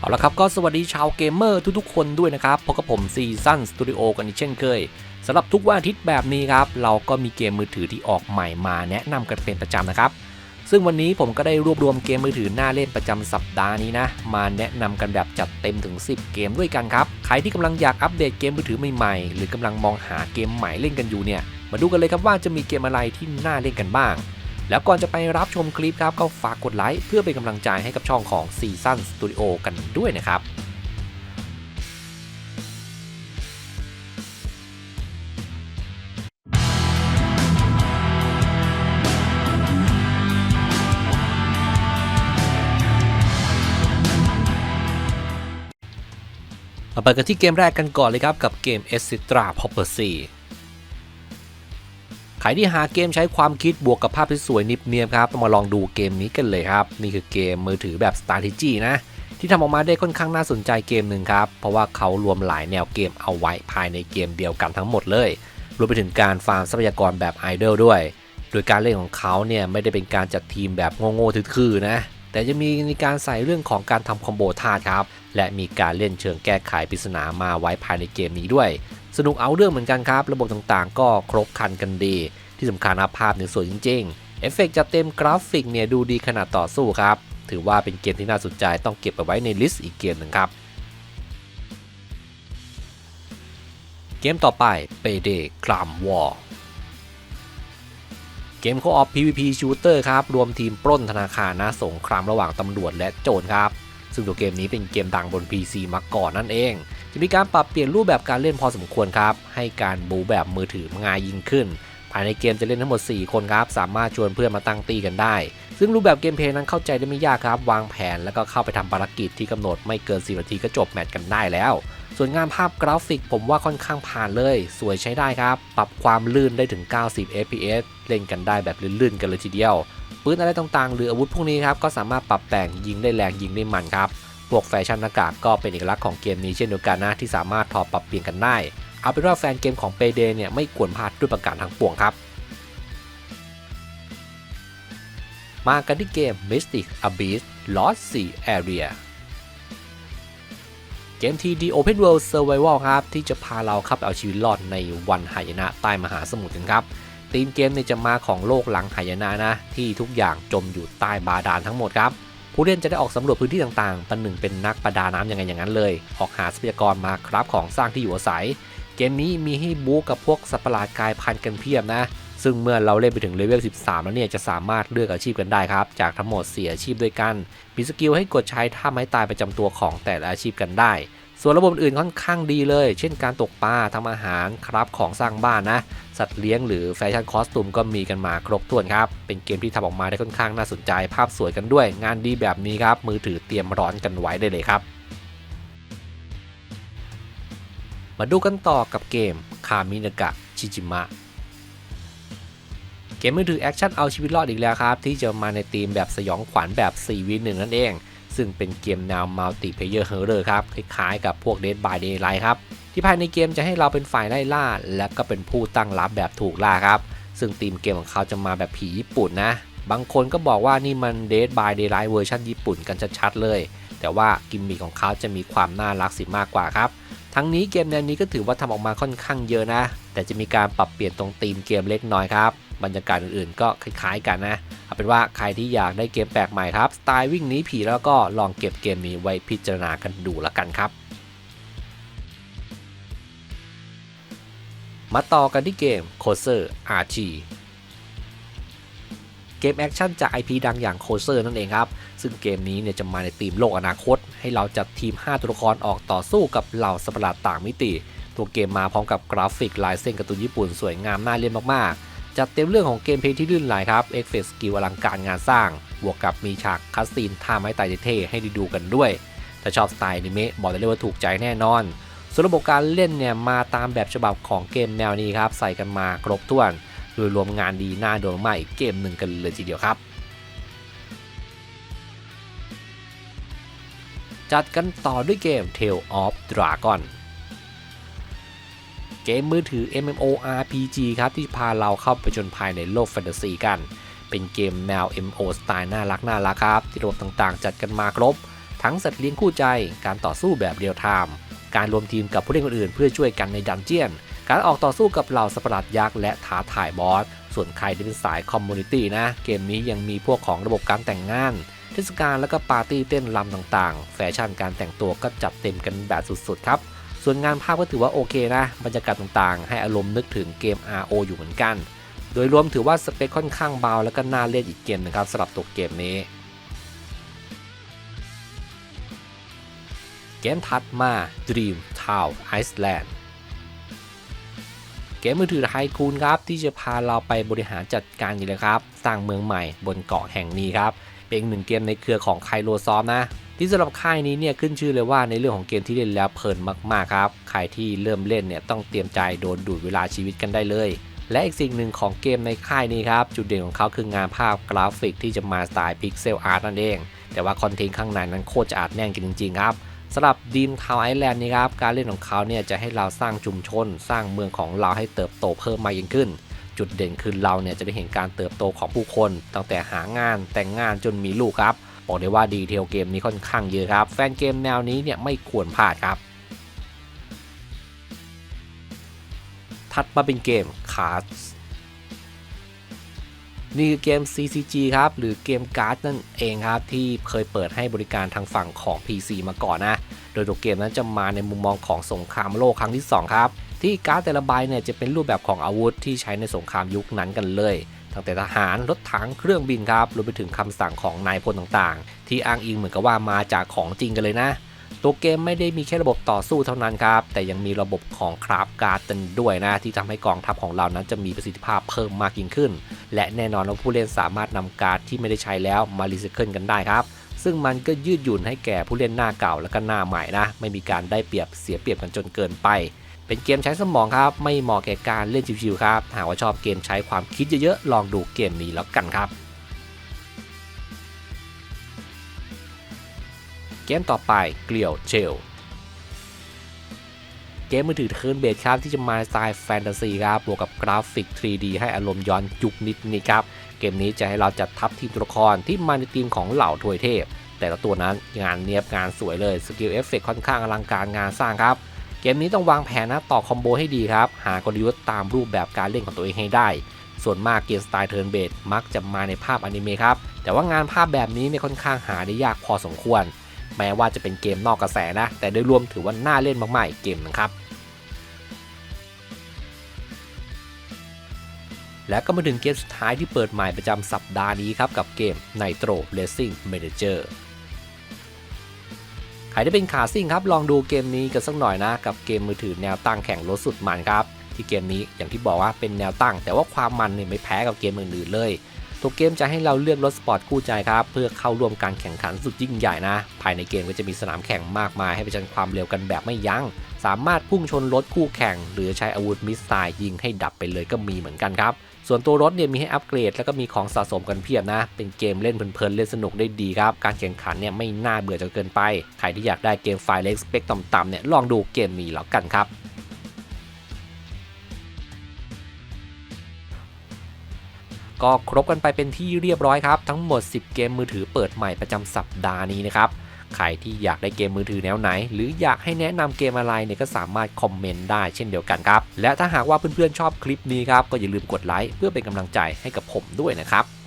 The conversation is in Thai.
เอาละครับก็สวัสดีชาวเกมเมอร์ทุกๆคนด้วยนะครับพบกับผมซีซันสตูดิโอกันอีกเช่นเคยสำหรับทุกวันอาทิตย์แบบนี้ครับ เราก็มีเกมมือถือที่ออกใหม่มาแนะนำกันเป็นประจำนะครับ ซึ่งวันนี้ผมก็ได้รวบรวมเกมมือถือหน้าเล่นประจำสัปดาห์นี้นะ มาแนะนำกันแบบจัดเต็มถึง 10 เกมด้วยกันครับ ใครที่กำลังอยากอัปเดตเกมมือถือใหม่ๆ หรือกำลังมองหาเกมใหม่เล่นกันอยู่เนี่ย มาดูกันเลยครับว่าจะมีเกมอะไรที่น่าเล่นกันบ้าง แล้วก่อนจะไปรับชมคลิปครับก็ฝากกดไลค์เพื่อเป็นกำลังใจให้กับช่องของ Season Studio กันด้วยนะครับมาเปิดกันที่เกมแรกกันก่อนเลยครับกับเกม e s c t r a p r o p e r c y ใครที่หาเกมใช้ความคิดบวกกับภาพที่สวยนิบเนียบครับมาลองดูเกมนี้กันเลยครับ นี่คือเกมมือถือแบบ strategy นะ ที่ทำออกมาได้ค่อนข้างน่าสนใจเกมหนึ่งครับ เพราะว่าเขารวมหลายแนวเกมเอาไว้ภายในเกมเดียวกันทั้งหมดเลย รวมไปถึงการฟาร์มทรัพยากรแบบไอดอลด้วย โดยการเล่นของเขาเนี่ยไม่ได้เป็นการจัดทีมแบบโง่ๆทื่อๆนะแต่จะมีในการใส่เรื่องของการทำคอมโบธาตุครับ และมีการเล่นเชิงแก้ไขปริศนามาไว้ภายในเกมนี้ด้วย สนุกเอาเรื่องเหมือนกันครับ ระบบต่างๆ ก็ครบครันกันดี ที่สำคัญนะภาพเนี่ยสวยจริงๆ เอฟเฟกต์จัดเต็มกราฟิกเนี่ยดูดีขนาดต่อสู้ครับ ถือว่าเป็นเกมที่น่าสนใจต้องเก็บเอาไว้ในลิสต์อีกเกมหนึ่งครับ เกมต่อไป Payday Crime War เกม Co-op PVP Shooter ครับ รวมทีมปล้นธนาคารนะสงครามระหว่างตำรวจและโจรครับ ซึ่งตัวเกมนี้เป็นเกมดังบน PC มาก่อนนั่นเอง จะมีการปรับเปลี่ยนรูปแบบการเล่นพอสมควรครับ ให้การบูแบบมือถือง่ายยิ่งขึ้น ภายในเกมจะเล่นทั้งหมด 4 คนครับ สามารถชวนเพื่อนมาตั้งตีกันได้ ซึ่งรูปแบบเกมเพลย์นั้นเข้าใจได้ไม่ยากครับ วางแผนแล้วก็เข้าไปทำภารกิจที่กำหนดไม่เกิน10นาทีก็จบแมตช์กันได้แล้วส่วนงานภาพกราฟิกผมว่าค่อนข้างผ่านเลย สวยใช้ได้ครับ ปรับความลื่นได้ถึง 90 fps เล่นกันได้แบบลื่นๆกันเลยทีเดียว ปืนอะไรต่างๆ หรืออาวุธพวกนี้ครับก็สามารถปรับแต่งยิงได้แรงยิงได้มันครับพวกแฟชั่นหน้ากากก็เป็นเอกลักษณ์ของเกมนี้เช่นเดียวกันนะที่สามารถถอดปรับเปลี่ยนกันได้ เอาเป็นว่าแฟนเกมของ Payday เนี่ยไม่ควรพลาดด้วยประการทั้งปวงครับ มากันที่เกม Mystic Abyss Lost Sea Area เกม TD Open World Survival ครับ ที่จะพาเราเข้าไปเอาชีวิตรอดในวันหายนะใต้มหาสมุทรกันครับ ธีมเกมเนี่ยจะมาของโลกหลังหายนะนะ ที่ทุกอย่างจมอยู่ใต้บาดาลทั้งหมดครับ ผู้เล่นจะได้ออกสำรวจพื้นที่ต่างๆประหนึ่งเป็นนักประดาน้ำยังไงอย่างนั้นเลย ออกหาทรัพยากรมาครับของสร้างที่อยู่อาศัย เกมนี้มีให้บู๊กับพวกสัตว์ประหลาดกายพันกันเพียบนะ ซึ่งเมื่อเราเล่นไปถึงเลเวล 13 แล้วเนี่ยจะสามารถเลือกอาชีพกันได้ครับ จากทั้งหมด4อาชีพด้วยกัน มีสกิลให้กดใช้ท่าไม้ตายประจำตัวของแต่ละอาชีพกันได้ ส่วนระบบอื่นค่อนข้างดีเลย เช่นการตกปลาทำอาหารครับของสร้างบ้านนะ สัตว์เลี้ยงหรือแฟชั่นคอสตูมก็มีกันมาครบถ้วนครับ เป็นเกมที่ทำออกมาได้ค่อนข้างน่าสนใจ ภาพสวยกันด้วย งานดีแบบนี้ครับ มือถือเตรียมร้อนกันไว้ได้เลยครับมาดูกันต่อกับเกมคามินากะชิจิมะเกมมือถือแอคชั่นเอาชีวิตรอดอีกแล้วครับ ที่จะมาในธีมแบบสยองขวัญแบบ4วิน1นั่นเอง ซึ่งเป็นเกมแนวมัลติเพเยอร์เฮอร์เรอร์ครับ คล้ายๆกับพวก Dead by Daylight ครับ ที่ภายในเกมจะให้เราเป็นฝ่ายไล่ล่า และก็เป็นผู้ตั้งรับแบบถูกล่าครับ ซึ่งธีมเกมของเขาจะมาแบบผีญี่ปุ่นนะ บางคนก็บอกว่านี่มัน Dead by Daylight เวอร์ชันญี่ปุ่นกันชัดๆเลย แต่ว่ากิมมิคของเขาจะมีความน่ารักสิมากกว่าครับทั้งนี้เกมแนวนี้ก็ถือว่าทำออกมาค่อนข้างเยอะนะ แต่จะมีการปรับเปลี่ยนตรงธีมเกมเล็กน้อยครับ บรรยากาศอื่นๆ ก็คล้ายๆกันนะ เป็นว่าใครที่อยากได้เกมแปลกใหม่ครับ สไตล์วิ่งนี้ผีแล้วก็ลองเก็บเกมนี้ไว้พิจารณากันดูแล้วกันครับมาต่อกันที่เกม c o s e r RG เกมแอคชั่นจาก IP ดังอย่าง c o s e r นั่นเองครับ ซึ่งเกมนี้เนี่ยจะมาในธีมโลกอนาคต ให้เราจัดทีม 5 ตัวละครออกต่อสู้กับเหล่าสัตว์ประหลาดต่างมิติ ตัวเกมมาพร้อมกับกราฟิกลายเส้นการ์ตูนญี่ปุ่นสวยงามน่าเล่นมากๆ จัดเต็มเรื่องของเกมเพลย์ที่ลื่นไหลครับเอฟเฟกต์สกิลอลังการงานสร้าง บวกกับมีฉากคัสซีนท่าไม้ตายเท่ๆให้ด้ดูกันด้วย ถ้าชอบสไตล์นิเมะบอกได้เลยว่าถูกใจแน่นอน ส่วนระบบการเล่นเนี่ยมาตามแบบฉบับของเกมแนวนี้ครับใส่กันมาครบถ้วนโดยรวมงานดีน่าโดนมากอีกเกมหนึ่งกันเลยทีเดียวครับจัดกันต่อด้วยเกม Tale of Dragon เกมมือถือ MMORPG ครับที่พาเราเข้าไปจนภายในโลกแฟนตาซีกัน เป็นเกมแนว MMO สไตล์น่ารักน่ารักครับ ที่ระบบต่างๆ จัดกันมาครบ ทั้งสัตว์เลี้ยงคู่ใจ การต่อสู้แบบเรียลไทม์ การรวมทีมกับผู้เล่นคนอื่นเพื่อช่วยกันในดันเจียน การออกต่อสู้กับเหล่าสัตว์ประหลาดยักษ์และท้าทายบอส ส่วนใครที่เป็นสายคอมมูนิตี้นะ เกมนี้ยังมีพวกของระบบการแต่งงานเทศกาลแล้วก็ปาร์ตี้เต้นรำต่างๆ แฟชั่นการแต่งตัวก็จัดเต็มกันแบบสุดๆครับ ส่วนงานภาพก็ถือว่าโอเคนะบรรยากาศต่างๆ ให้อารมณ์นึกถึงเกม RO อยู่เหมือนกัน โดยรวมถือว่าสเปคค่อนข้างเบาแล้วก็น่าเล่นอีกเกมนะครับสำหรับตัวเกมนี้ เกมถัดมา Dream Town Iceland เกมมือถือไฮคูนครับที่จะพาเราไปบริหารจัดการนี่เลยครับ สร้างเมืองใหม่บนเกาะแห่งนี้ครับ เป็นหนึ่งเกมในเครือของไคโรซอฟนะ ที่สำหรับค่ายนี้เนี่ยขึ้นชื่อเลยว่าในเรื่องของเกมที่เล่นแล้วเพลินมากๆครับใครที่เริ่มเล่นเนี่ยต้องเตรียมใจโดนดูดเวลาชีวิตกันได้เลย และอีกสิ่งหนึ่งของเกมในค่ายนี้ครับจุดเด่นของเขาคืองานภาพกราฟิกที่จะมาสไตล์พิกเซลอาร์ตนั่นเอง แต่ว่าคอนเทนต์ข้างในนั้นโคตรจะอาดแน่นกันจริงๆครับสำหรับดีมทาวไอแลนด์นี่ครับการเล่นของเขาเนี่ยจะให้เราสร้างชุมชน สร้างเมืองของเราให้เติบโตเพิ่มมากยิ่งขึ้น จุดเด่นคือเราเนี่ยจะได้เห็นการเติบโตของผู้คน ตั้งแต่หางานแต่งงานจนมีลูกครับ บอกได้ว่าดีเทลเกมนี้ค่อนข้างเยอะครับ แฟนเกมแนวนี้เนี่ยไม่ควรพลาดครับ ถัดมาเป็นเกม Cards นี่คือเกม CCG ครับ หรือเกมการ์ดนั่นเองครับ ที่เคยเปิดให้บริการทางฝั่งของ PC มาก่อนนะ โดยตัวเกมนั้นจะมาในมุมมองของสงครามโลกครั้งที่ 2 ครับ ที่การ์ดแต่ละใบเนี่ยจะเป็นรูปแบบของอาวุธที่ใช้ในสงครามยุคนั้นกันเลย ตั้งแต่ทหารรถถังเครื่องบินครับรวมไปถึงคำสั่งของนายพลต่างๆ ที่อ้างอิงเหมือนกับว่ามาจากของจริงกันเลยนะ ตัวเกมไม่ได้มีแค่ระบบต่อสู้เท่านั้นครับ แต่ยังมีระบบของคราฟการ์ดด้วยนะ ที่ทำให้กองทัพของเรานั้นจะมีประสิทธิภาพเพิ่มมากยิ่งขึ้น และแน่นอนว่าผู้เล่นสามารถนำการ์ดที่ไม่ได้ใช้แล้วมารีไซเคิลกันได้ครับซึ่งมันก็ยืดหยุ่นให้แก่ผู้เล่นหน้าเก่าและก็หน้าใหม่นะ ไม่มีการได้เปรียบเสียเปรียบกันจนเกินไป เป็นเกมใช้สมองครับ ไม่เหมาะแก่การเล่นชิวๆครับหากว่าชอบเกมใช้ความคิดเยอะๆ ลองดูเกมนี้แล้วกันครับ เกมต่อไปเกลียวเชลเกมมือถือเทิร์นเบสครับที่จะมาสไตล์แฟนตาซีครับบวกกับกราฟิก 3D ให้อารมณ์ย้อนยุคนิดนี่ครับ เกมนี้จะให้เราจัดทัพทีมตัวละครที่มาในทีมของเหล่าถวยเทพ แต่ละตัวนั้นงานเนียบงานสวยเลย สกิลเอฟเฟกค่อนข้างอลังการงานสร้างครับ เกมนี้ต้องวางแผนนะต่อคอมโบให้ดีครับ หากลยุทธ์ตามรูปแบบการเล่นของตัวเองให้ได้ ส่วนมากเกมสไตล์เทิร์นเบสมักจะมาในภาพอนิเมะครับ แต่ว่างานภาพแบบนี้เนี่ยค่อนข้างหาได้ยากพอสมควร แม้ว่าจะเป็นเกมนอกกระแสนะ แต่โดยรวมถือว่าน่าเล่นมากๆเกมนะครับ และก็มาถึงเกมสุดท้ายที่เปิดใหม่ประจำสัปดาห์นี้ครับกับเกม Nitro Racing Manager ใครที่เป็นขาซิ่งครับ ลองดูเกมนี้กันสักหน่อยนะ กับเกมมือถือแนวตั้งแข่งรถสุดมันครับ ที่เกมนี้อย่างที่บอกว่าเป็นแนวตั้ง แต่ว่าความมันเนี่ยไม่แพ้กับเกมอื่นๆเลยตัวเกมจะให้เราเลือกรถสปอร์ตคู่ใจครับ เพื่อเข้าร่วมการแข่งขันสุดยิ่งใหญ่นะ ภายในเกมก็จะมีสนามแข่งมากมายให้ประชันความเร็วกันแบบไม่ยัง้ง สามารถพุ่งชนรถคู่แข่ง หรือใช้อาวุธมิสไซล์ยิงให้ดับไปเลยก็มีเหมือนกันครับ ส่วนตัวรถเนี่ยมีให้อัปเกรด แล้วก็มีของสะสมกันเพียบนะ เป็นเกมเล่นเพลินๆเล่นสนุกได้ดีครับ การแข่งขันเนี่ยไม่น่าเบื่อจนเกินไป ใครที่อยากได้เกมไฟล์เล็กสเปคต่ำๆเนี่ยลองดูเกมนี้แล้วกันครับก็ครบกันไปเป็นที่เรียบร้อยครับ ทั้งหมด 10 เกมมือถือเปิดใหม่ประจำสัปดาห์นี้นะครับ ใครที่อยากได้เกมมือถือแนวไหน หรืออยากให้แนะนำเกมอะไรเนี่ยก็สามารถคอมเมนต์ได้เช่นเดียวกันครับ และถ้าหากว่าเพื่อนๆชอบคลิปนี้ครับก็อย่าลืมกดไลค์เพื่อเป็นกำลังใจให้กับผมด้วยนะครับ